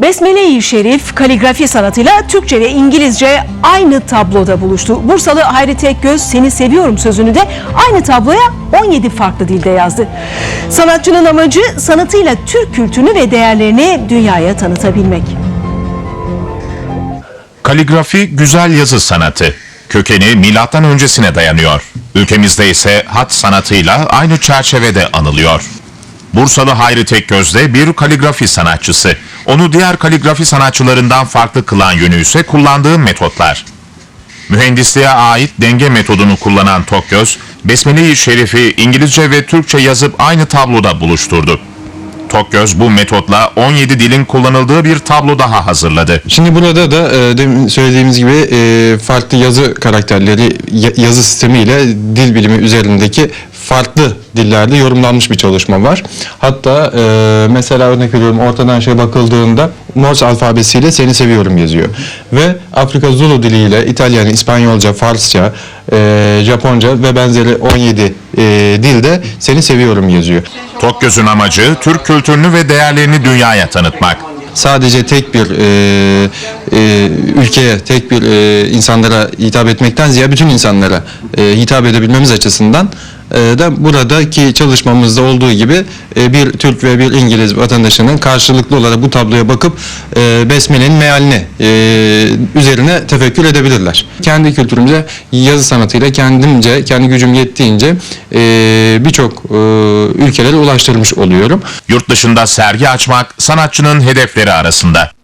Besmele-i Şerif kaligrafi sanatıyla Türkçe ve İngilizce aynı tabloda buluştu. Bursalı Hayri Tekgöz seni seviyorum sözünü de aynı tabloya 17 farklı dilde yazdı. Sanatçının amacı sanatıyla Türk kültürünü ve değerlerini dünyaya tanıtabilmek. Kaligrafi güzel yazı sanatı. Kökeni milattan öncesine dayanıyor. Ülkemizde ise hat sanatıyla aynı çerçevede anılıyor. Bursalı Hayri Tekgöz de bir kaligrafi sanatçısı. Onu diğer kaligrafi sanatçılarından farklı kılan yönü ise kullandığı metotlar. Mühendisliğe ait denge metodunu kullanan Tokgöz, Besmele-i Şerif'i İngilizce ve Türkçe yazıp aynı tabloda buluşturdu. Tokgöz bu metotla 17 dilin kullanıldığı bir tablo daha hazırladı. Şimdi burada da e, demin söylediğimiz gibi e, farklı yazı karakterleri ya- yazı sistemiyle dil bilimi üzerindeki farklı dillerde yorumlanmış bir çalışma var. Hatta e, mesela örnek veriyorum ortadan şey bakıldığında Morse alfabesiyle seni seviyorum yazıyor. Ve Afrika Zulu diliyle İtalyan, İspanyolca, Farsça, e, Japonca ve benzeri 17 e, dilde seni seviyorum yazıyor. Tokgöz'ün amacı Türk kültürünü ve değerlerini dünyaya tanıtmak. sadece tek bir e, e, ülkeye, tek bir e, insanlara hitap etmekten ziyade bütün insanlara e, hitap edebilmemiz açısından da buradaki çalışmamızda olduğu gibi e, bir Türk ve bir İngiliz vatandaşının karşılıklı olarak bu tabloya bakıp e, Besmele'nin mealini e, üzerine tefekkür edebilirler. Kendi kültürümüze yazı sanatıyla kendimce, kendi gücüm yettiğince birçok ülkelere ulaştırmış oluyorum. Yurt dışında sergi açmak sanatçının hedefleri arasında.